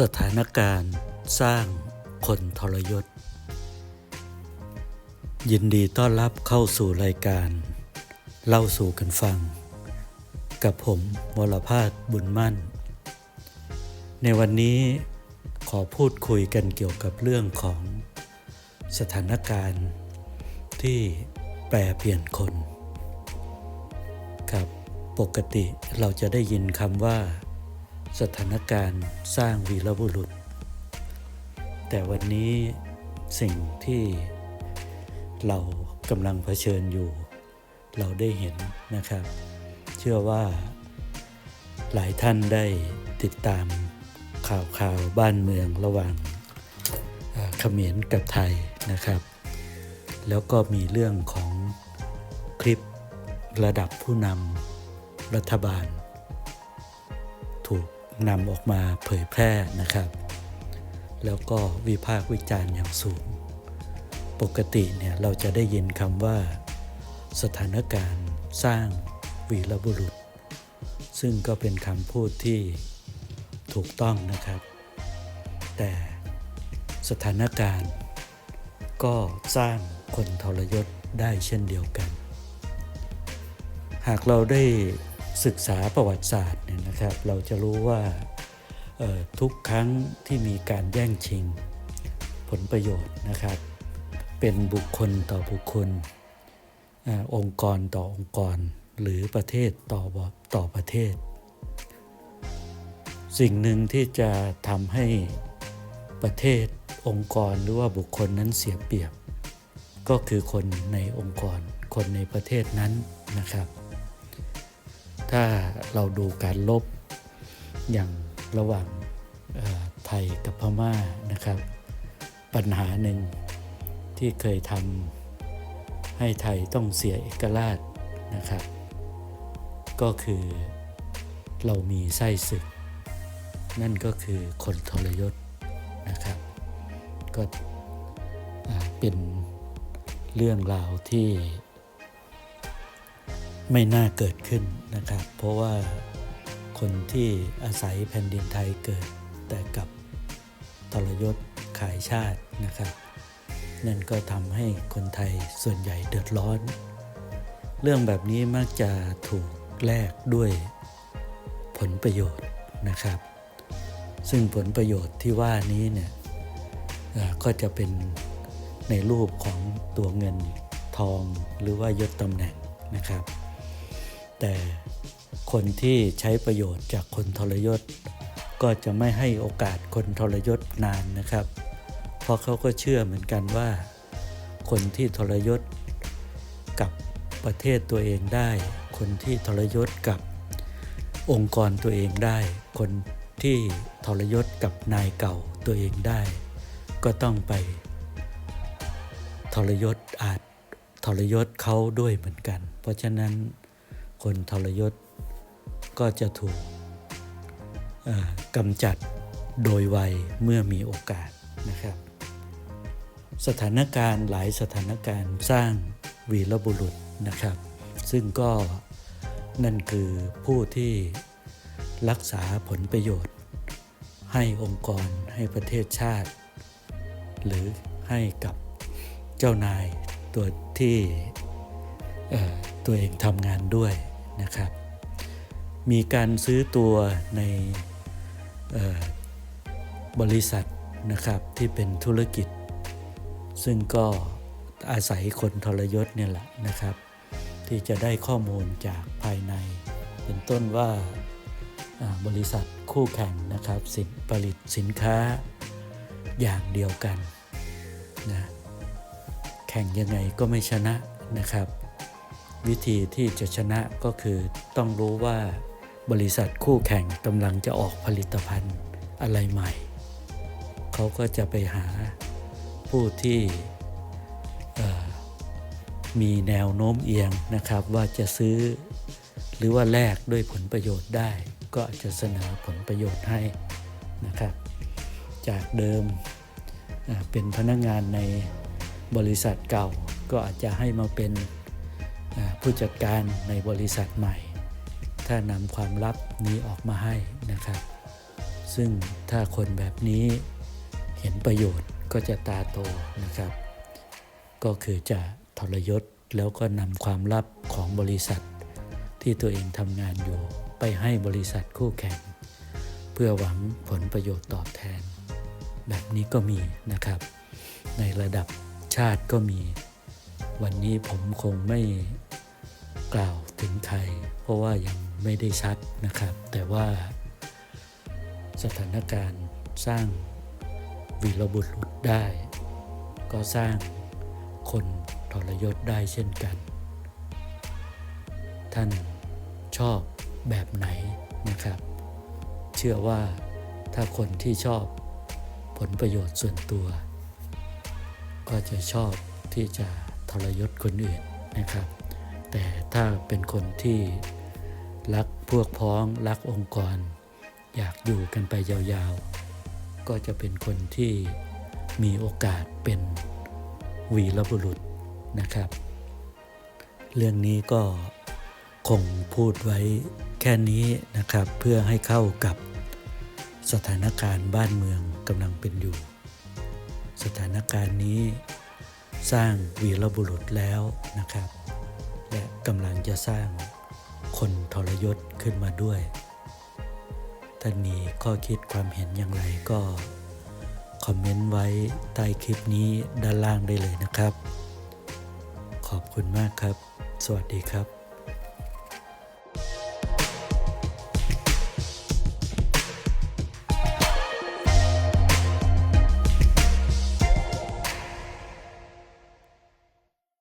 สถานการณ์สร้างคนทรยศ ยินดีต้อนรับเข้าสู่รายการ เล่าสู่กันฟัง กับผมวรพาสบุญมั่น ในวันนี้ขอพูดคุยกันเกี่ยวกับเรื่องของสถานการณ์ที่แปรเปลี่ยนคน ครับปกติเราจะได้ยินคำว่า สถานการณ์สร้างวีรบุรุษ แต่วันนี้สิ่งที่เรากำลังเผชิญอยู่ เราได้เห็นนะครับ เชื่อว่า หลายท่านได้ติดตามข่าวข่าวบ้านเมืองระหว่างเขมรกับไทยนะครับ แล้วก็มีเรื่องของคลิประดับผู้นำรัฐบาล ถูก นำออกมาเผยแพร่นะครับ แล้วก็วิพากษ์วิจารณ์อย่างสูง ปกติเนี่ยเราจะได้ยินคำว่า สถานการณ์สร้างวีรบุรุษ ซึ่งก็เป็นคำพูดที่ถูกต้องนะครับ แต่สถานการณ์ ก็สร้างคนทรยศได้เช่นเดียวกัน หากเราได้ ศึกษาประวัติศาสตร์เนี่ยนะครับ เราจะรู้ว่าทุกครั้งที่มีการแย่งชิงผลประโยชน์นะครับ เป็นบุคคลต่อบุคคลอองค์กรต่อองค์กร หรือประเทศต่อต่อประเทศ สิ่งหนึ่งที่จะทำให้ประเทศองค์กรหรือว่าบุคคลนั้นเสียเปรียบ ก็คือคนในองค์กร คนในประเทศนั้นนะครับ ถ้าเราดูการลบอย่างระหว่างไทยกับพม่านะครับ ปัญหาหนึ่งที่เคยทำให้ไทยต้องเสียเอกราชนะครับ ก็คือเรามีไส้ศึก นั่นก็คือคนทรยศนะครับ ก็เป็นเรื่องราวที่ ไม่น่าเกิดขึ้นนะครับ เพราะว่าคนที่อาศัยแผ่นดินไทยเกิด แต่กับทรยศขายชาตินะครับ นั่นก็ทำให้คนไทยส่วนใหญ่เดือดร้อน เรื่องแบบนี้มักจะถูกแลกด้วยผลประโยชน์นะครับ ซึ่งผลประโยชน์ที่ว่านี้เนี่ยก็จะเป็นในรูปของตัวเงินทองหรือว่ายศตำแหน่งนะครับ แต่คนที่ใช้ประโยชน์จากคนทรยศ ก็จะไม่ให้โอกาสคนทรยศนานนะครับ เพราะเขาก็เชื่อเหมือนกันว่า คนที่ทรยศกับประเทศตัวเองได้ คนที่ทรยศกับองค์กรตัวเองได้ คนที่ทรยศกับนายเก่าตัวเองได้ ก็ต้องไป ทรยศอาจทรยศเขาด้วยเหมือนกัน เพราะฉะนั้น คนทรยศ ก็จะถูกกำจัดโดยไวเมื่อมีโอกาสนะครับ สถานการณ์หลายสถานการณ์สร้างวีรบุรุษนะครับ ซึ่งก็นั่นคือผู้ที่รักษาผลประโยชน์ ให้องค์กรให้ประเทศชาติ หรือให้กับเจ้านายตัวที่ ตัวเองทำงานด้วยนะครับ มีการซื้อตัวในบริษัทนะครับที่เป็นธุรกิจ ซึ่งก็อาศัยคนทรยศเนี่ยแหละนะครับ ที่จะได้ข้อมูลจากภายใน เป็นต้นว่าอ่าบริษัทคู่แข่งนะครับสินผลิตสินค้าอย่างเดียวกันนะแข่งยังไงก็ไม่ชนะนะครับ วิธีที่จะชนะก็คือต้องรู้ว่าบริษัทคู่แข่งกำลังจะออกผลิตภัณฑ์อะไรใหม่ เขาก็จะไปหาผู้ที่มีแนวโน้มเอียงนะครับ ว่าจะซื้อ หรือว่าแลกด้วยผลประโยชน์ได้ ก็จะเสนอผลประโยชน์ให้นะครับ จากเดิมเป็นพนักงานในบริษัทเก่าก็อาจจะให้มาเป็น ผู้จัดการในบริษัทใหม่ ถ้านำความลับนี้ออกมาให้นะครับ ซึ่งถ้าคนแบบนี้เห็นประโยชน์ก็จะตาโตนะครับ ก็คือจะทรยศแล้วก็นำความลับของบริษัท ที่ตัวเองทำงานอยู่ ไปให้บริษัทคู่แข่ง เพื่อหวังผลประโยชน์ตอบแทน แบบนี้ก็มีนะครับ ในระดับชาติก็มี วันนี้ผมคงไม่ กล่าวถึงใครเพราะว่ายังไม่ได้ชัดนะครับ แต่ว่าสถานการณ์สร้างวีรบุรุษได้ ก็สร้างคนทรยศได้เช่นกัน ท่านชอบแบบไหนนะครับ เชื่อว่าถ้าคนที่ชอบผลประโยชน์ส่วนตัว ก็จะชอบที่จะทรยศคนอื่นนะครับ แต่ถ้าเป็นคนที่รักพวกพ้องรักองค์กร อยากอยู่กันไปยาวๆ ก็จะเป็นคนที่มีโอกาสเป็นวีรบุรุษนะครับ เรื่องนี้ก็คงพูดไว้แค่นี้นะครับเพื่อให้เข้ากับสถานการณ์บ้านเมืองกำลังเป็นอยู่ สถานการณ์นี้สร้างวีรบุรุษแล้วนะครับ และกำลังจะสร้างคนทรยศขึ้นมาด้วยท่านมีข้อคิดความเห็นอย่างไรก็ คอมเมนต์ไว้ใต้คลิปนี้ด้านล่างได้เลยนะครับ ขอบคุณมากครับ สวัสดีครับ